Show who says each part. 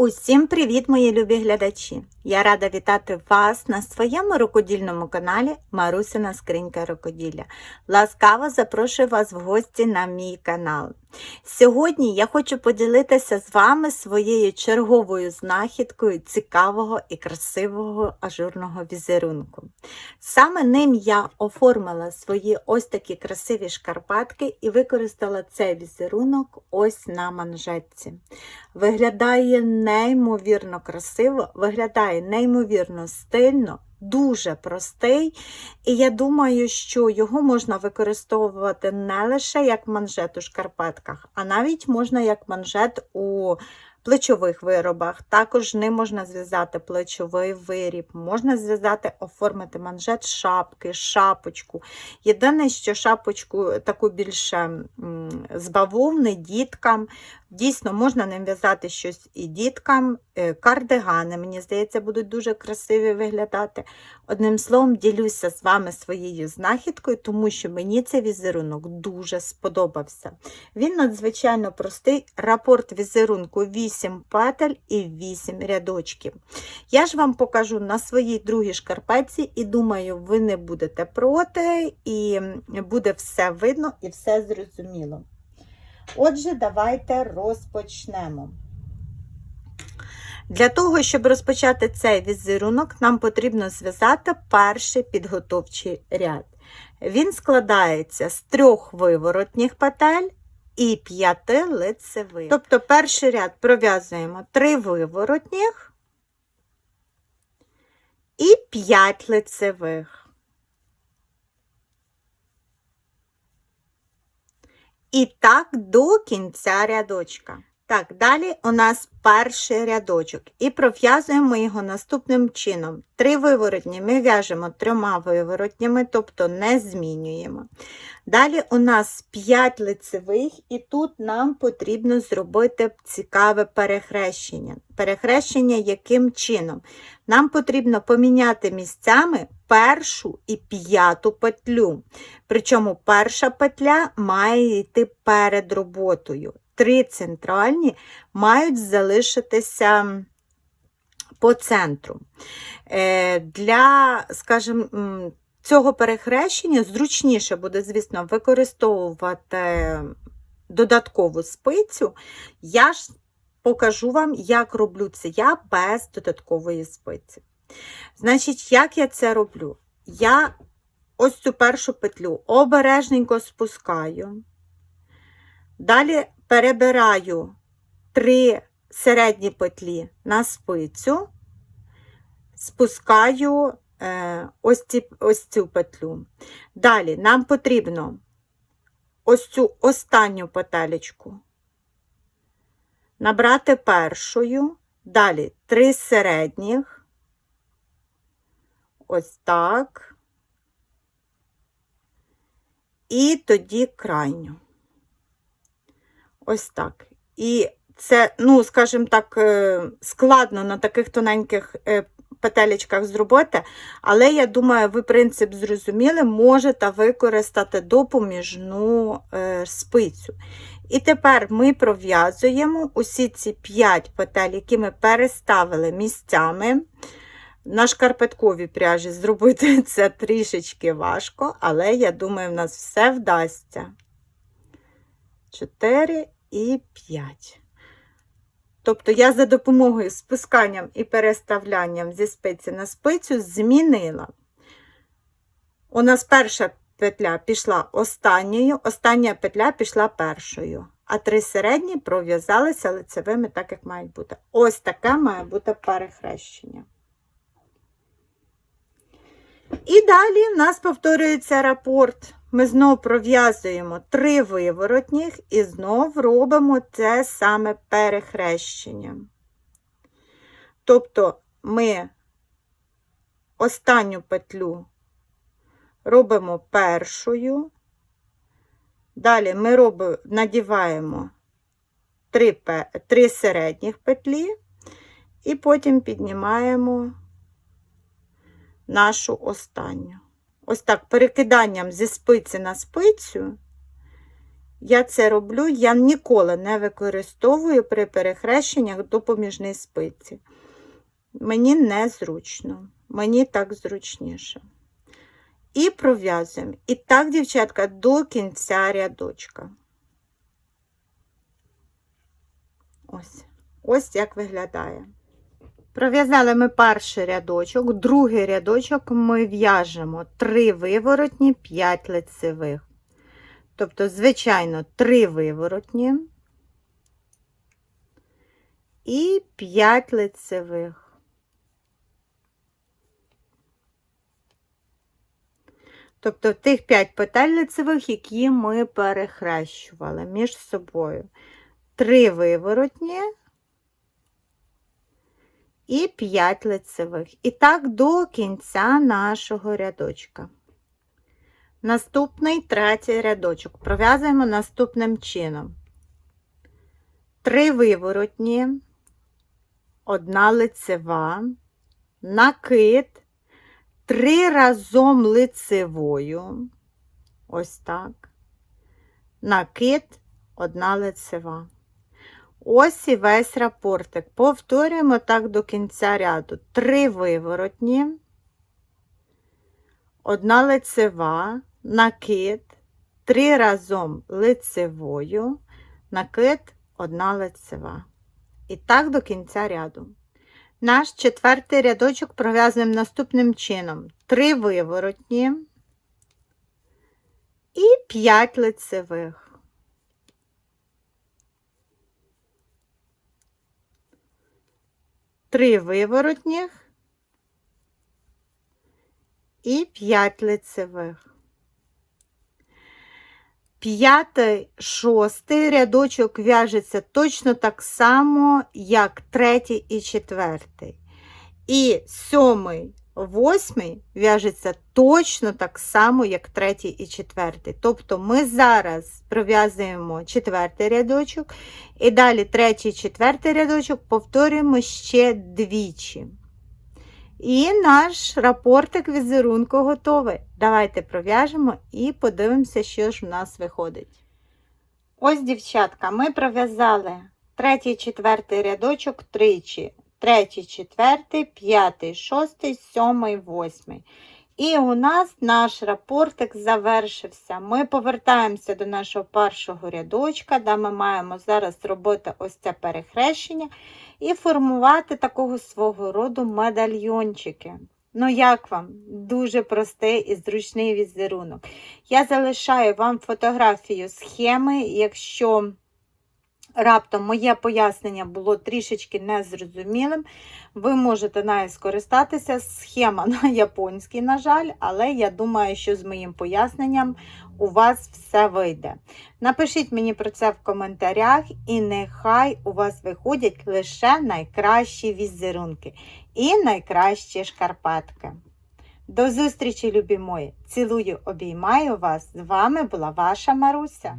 Speaker 1: Усім привіт, мої любі глядачі! Я рада вітати вас на своєму рукодільному каналі Марусина Скринька Рукоділля. Ласкаво запрошую вас в гості на мій канал. Сьогодні я хочу поділитися з вами своєю черговою знахідкою цікавого і красивого ажурного візерунку. Саме ним я оформила свої ось такі красиві шкарпетки і використала цей візерунок ось на манжетці. Виглядає неймовірно красиво, виглядає неймовірно стильно, дуже простий. І я думаю, що його можна використовувати не лише як манжет у шкарпетках, а навіть можна як манжет у плечових виробах. Також ним можна зв'язати плечовий виріб, можна зв'язати, оформити манжет шапки, шапочку. Єдине, що шапочку таку більше з бавовни діткам. Дійсно, можна ним в'язати щось і діткам, Е, кардигани, мені здається, будуть дуже красиві виглядати. Одним словом, ділюся з вами своєю знахідкою, тому що мені цей візерунок дуже сподобався. Він надзвичайно простий. Рапорт візерунку 8 петель і 8 рядочків. Я ж вам покажу на своїй другій шкарпетці, і думаю, ви не будете проти, і буде все видно і все зрозуміло. Отже, давайте розпочнемо. Для того, щоб розпочати цей візерунок, нам потрібно зв'язати перший підготовчий ряд. Він складається з трьох виворотніх петель і п'яти лицевих. Тобто перший ряд пров'язуємо три виворотніх і п'ять лицевих. І так до кінця рядочка. Так, далі у нас перший рядочок і пров'язуємо його наступним чином. Три виворотні ми в'яжемо трьома виворотнями, тобто не змінюємо. Далі у нас 5 лицевих, і тут нам потрібно зробити цікаве перехрещення. Перехрещення яким чином? Нам потрібно поміняти місцями першу і п'яту петлю. Причому перша петля має йти перед роботою три центральні мають залишитися по центру. Е, для, скажімо, цього перехрещення зручніше буде, звісно, використовувати додаткову спицю. Я ж покажу вам, як роблю це я без додаткової спиці. Значить, як я це роблю? Я ось цю першу петлю обережненько спускаю. Далі перебираю три середні петлі на спицю, спускаю е, ось, ці, ось цю петлю. Далі нам потрібно ось цю останню петелечку набрати першою, далі три середніх, ось так, і тоді крайню. Ось так. І це, ну, скажімо так, е, складно на таких тоненьких е, петелечках зробити, але я думаю, ви принцип зрозуміли, можете використати допоміжну е, спицю. І тепер ми пров'язуємо усі ці 5 петель, які ми переставили місцями. На шкарпетковій пряжі зробити це трішечки важко, але я думаю, в нас все вдасться. 4 і 5. Тобто я за допомогою спусканням і переставлянням зі спиці на спицю змінила. У нас перша петля пішла останньою, остання петля пішла першою, а три середні пров'язалися лицевими, так як мають бути. Ось таке має бути перехрещення. І далі в нас повторюється рапорт. Ми знову пров'язуємо три виворотніх і знову робимо це саме перехрещення. Тобто ми останню петлю робимо першою, далі ми робимо, надіваємо три, три середніх петлі, і потім піднімаємо нашу останню ось так перекиданням зі спиці на спицю Я це роблю, я ніколи не використовую при перехрещеннях допоміжної спиці. Мені незручно, мені так зручніше. І пров'язуємо. І так, дівчатка, до кінця рядочка. Ось. Ось як виглядає. Пров'язали ми перший рядочок, другий рядочок ми в'яжемо 3 виворотні, 5 лицевих. Тобто, звичайно, 3 виворотні і 5 лицевих. Тобто тих 5 петель лицевих, які ми перехрещували між собою. 3 виворотні і 5 лицевих. І так до кінця нашого рядочка. Наступний третій рядочок. Пров'язуємо наступним чином. 3 виворотні, одна лицева, накид, 3 разом лицевою. Ось так. Накид, одна лицева. Ось і весь рапортик. Повторюємо так до кінця ряду. Три виворотні, одна лицева, накид, три разом лицевою, накид, одна лицева. І так до кінця ряду. Наш четвертий рядочок пров'язуємо наступним чином: три виворотні і 5 лицевих. Три виворотніх і 5 лицевих. П'ятий, шостий рядочок в'яжеться точно так само, як третій і четвертий. І сьомий, восьмий в'яжеться точно так само, як третій і четвертий. Тобто ми зараз пров'язуємо четвертий рядочок, і далі третій, четвертий рядочок повторюємо ще двічі. І наш рапортик візерунку готовий. Давайте пров'яжемо і подивимося, що ж в нас виходить. Ось, дівчатка, ми пров'язали третій, четвертий рядочок тричі. Третій, четвертий, п'ятий, шостий, сьомий, восьмий. І у нас наш рапортик завершився. Ми повертаємося до нашого першого рядочка, де ми маємо зараз робити ось це перехрещення і формувати такого свого роду медальйончики. Ну, як вам? Дуже простий і зручний візерунок. Я залишаю вам фотографію схеми, якщо раптом моє пояснення було трішечки незрозумілим, ви можете нею скористатися. Схема на японській, на жаль, але я думаю, що з моїм поясненням у вас все вийде. Напишіть мені про це в коментарях, і нехай у вас виходять лише найкращі візерунки і найкращі шкарпетки. До зустрічі, любі мої! Цілую, обіймаю вас! З вами була ваша Маруся.